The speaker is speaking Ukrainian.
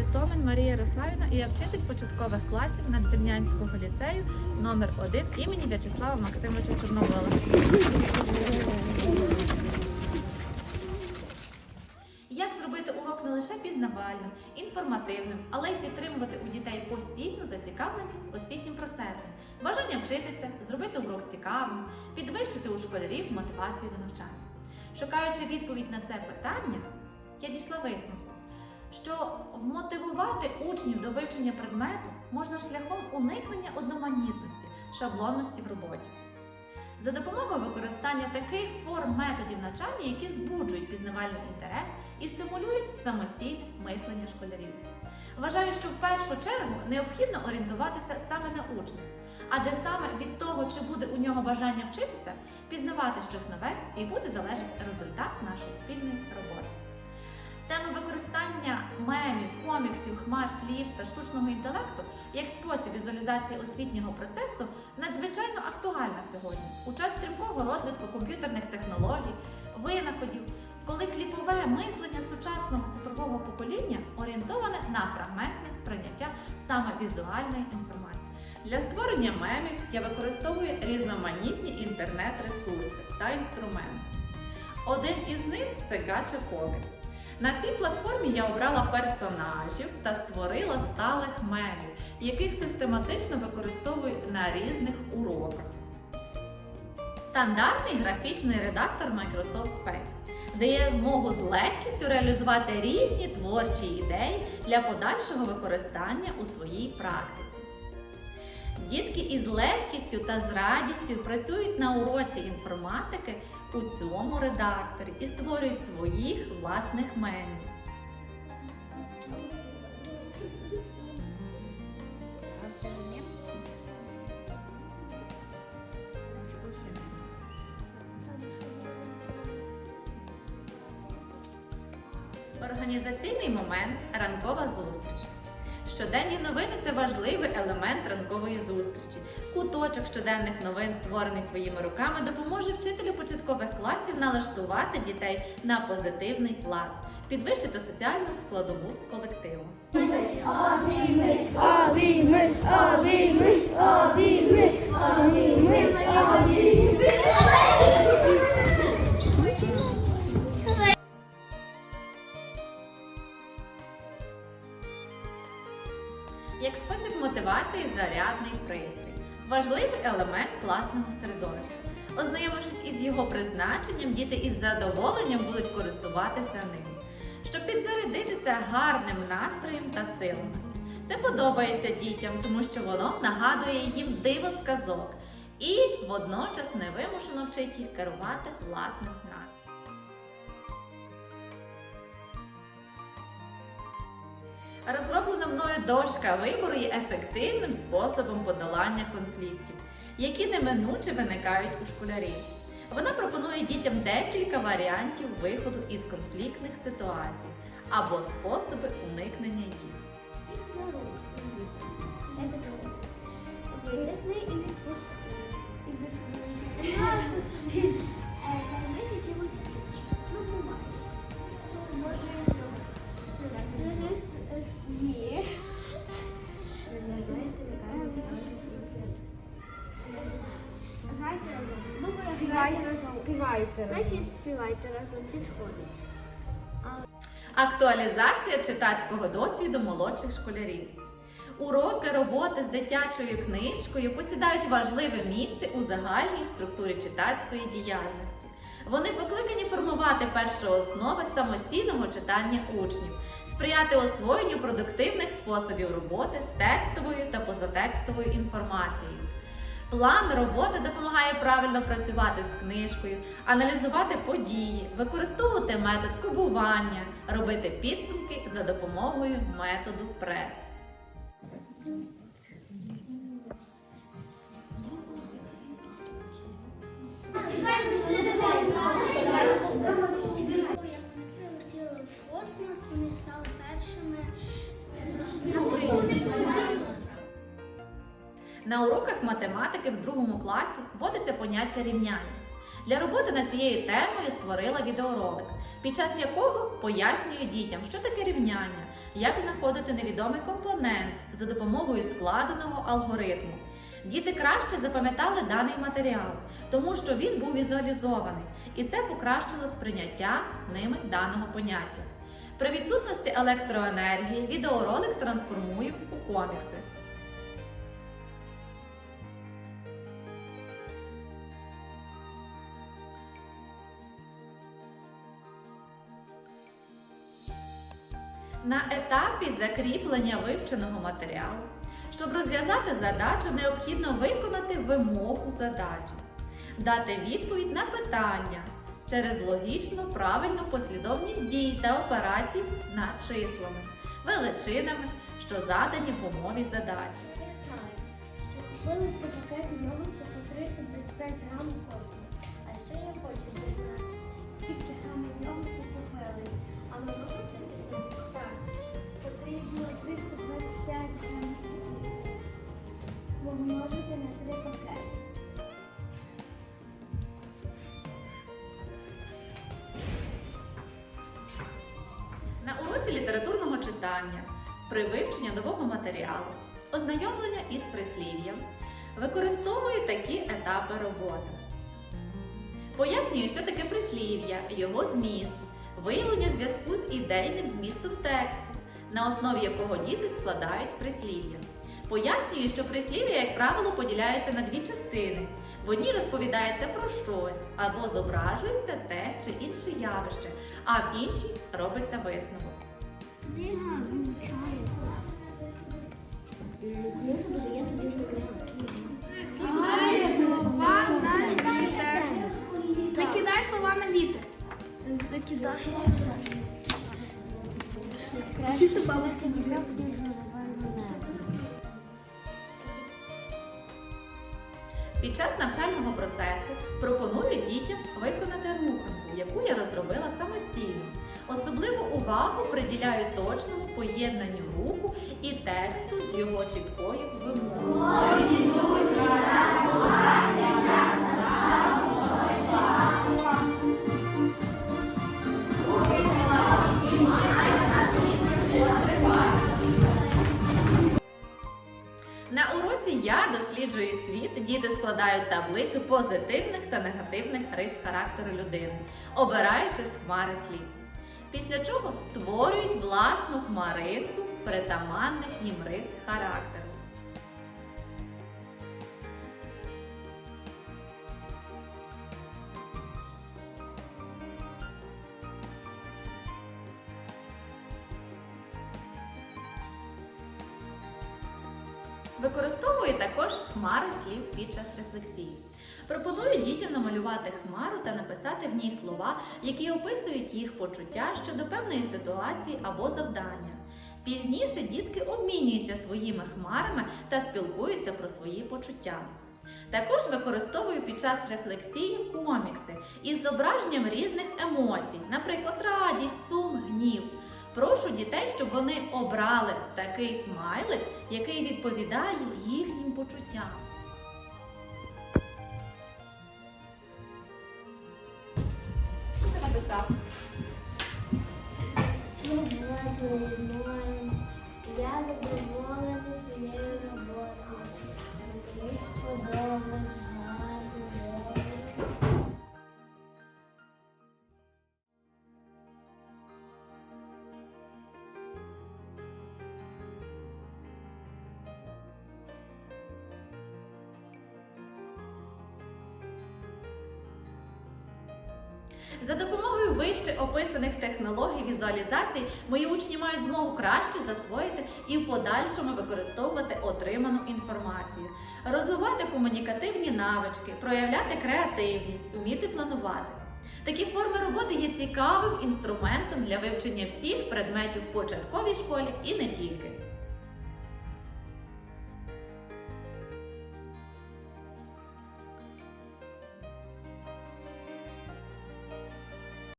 Звати Томен Марія Ярославівна і я вчитель початкових класів Надвірнянського ліцею номер 1 імені В'ячеслава Максимовича Чорновола. Як зробити урок не лише пізнавальним, інформативним, але й підтримувати у дітей постійну зацікавленість освітнім процесом, бажання вчитися, зробити урок цікавим, підвищити у школярів мотивацію до навчання. Шукаючи відповідь на це питання, я дійшла висновку, що вмотивувати учнів до вивчення предмету можна шляхом уникнення одноманітності, шаблонності в роботі. За допомогою використання таких форм методів навчання, які збуджують пізнавальний інтерес і стимулюють самостійне мислення школярів. Вважаю, що в першу чергу необхідно орієнтуватися саме на учня, адже саме від того, чи буде у нього бажання вчитися, пізнавати щось нове і буде залежати результат нашої спільної роботи. Коміксів, хмар, слів та штучного інтелекту як спосіб візуалізації освітнього процесу надзвичайно актуальна сьогодні у час стрімкого розвитку комп'ютерних технологій, винаходів, коли кліпове мислення сучасного цифрового покоління орієнтоване на фрагментне сприйняття саме візуальної інформації. Для створення мемів я використовую різноманітні інтернет-ресурси та інструменти. Один із них це Gacha Pocket. На цій платформі я обрала персонажів та створила сталих мемів, яких систематично використовую на різних уроках. Стандартний графічний редактор Microsoft Paint дає змогу з легкістю реалізувати різні творчі ідеї для подальшого використання у своїй практиці. Дітки із легкістю та з радістю працюють на уроці інформатики у цьому редакторі і створюють своїх власних мемів. Організаційний момент ранкова зустріч. Щоденні новини це важливий елемент ранкової зустрічі. Куточок щоденних новин, створений своїми руками, допоможе вчителю початкових класів налаштувати дітей на позитивний план, підвищити соціальну складову колективу. Як Важливий елемент класного середовища. Ознайомившись із його призначенням, діти із задоволенням будуть користуватися ним, щоб підзарядитися гарним настроєм та силами. Це подобається дітям, тому що воно нагадує їм диво сказок і водночас невимушено вчить їх керувати власним настроєм. Мною дошка вибору є ефективним способом подолання конфліктів, які неминуче виникають у школярів. Вона пропонує дітям декілька варіантів виходу із конфліктних ситуацій або способи уникнення їх. Видихни і відпусти. Ну, буває. Може, разом. Співайте. Значить, співайте разом, підходить. Актуалізація читацького досвіду молодших школярів. Уроки роботи з дитячою книжкою посідають важливе місце у загальній структурі читацької діяльності. Вони покликані формувати перші основи самостійного читання учнів, сприяти освоєнню продуктивних способів роботи з текстовою та позатекстовою інформацією. План роботи допомагає правильно працювати з книжкою, аналізувати події, використовувати метод кубування, робити підсумки за допомогою методу прес. Прилетіли На уроках математики в другому класі вводиться поняття рівняння. Для роботи над цією темою створила відеоролик, під час якого пояснюю дітям, що таке рівняння, як знаходити невідомий компонент за допомогою складеного алгоритму. Діти краще запам'ятали даний матеріал, тому що він був візуалізований, і це покращило сприйняття ними даного поняття. При відсутності електроенергії відеоролик трансформую у комікси. На етапі закріплення вивченого матеріалу, щоб розв'язати задачу, необхідно виконати вимогу задачі, дати відповідь на питання через логічно правильну послідовність дій та операцій над числами, величинами, що задані в умові задачі. Я знаю, що купили по пакету йогурту по 325 грам кожного. А ще я хочу дізнатися, скільки грамів йогурту Уроці літературного читання при вивченні нового матеріалу, ознайомлення із прислів'ям використовую такі етапи роботи. Пояснюю, що таке прислів'я, його зміст, виявлення зв'язку з ідейним змістом тексту, на основі якого діти складають прислів'я. Пояснюю, що прислів'я, як правило, поділяються на дві частини. В одній розповідається про щось або зображується те чи інше явище, а в іншій робиться висновок. Книга вивчає. Додає тобі. Слова на вітер. Слова на не Під час навчального процесу пропоную дітям виконати руханку, яку я розробила самостійно. Особливу увагу приділяю точному поєднанню руху і тексту з його чіткою вимогою. На уроці я досліджую світ. Діти складають таблицю позитивних та негативних рис характеру людини, обираючи з хмари слів. Після чого створюють власну хмаринку притаманних їм рис характеру. Використовую також хмари слів під час рефлексії. Пропоную дітям намалювати хмару та написати в ній слова, які описують їх почуття щодо певної ситуації або завдання. Пізніше дітки обмінюються своїми хмарами та спілкуються про свої почуття. Також використовую під час рефлексії комікси із зображенням різних емоцій, наприклад, радість, сум, гнів. Прошу дітей, щоб вони обрали такий смайлик, який відповідає їхнім почуттям. Я задоволена своєю роботою. Мені сподобалось За допомогою вище описаних технологій візуалізації мої учні мають змогу краще засвоїти і в подальшому використовувати отриману інформацію, розвивати комунікативні навички, проявляти креативність, вміти планувати. Такі форми роботи є цікавим інструментом для вивчення всіх предметів в початковій школі і не тільки.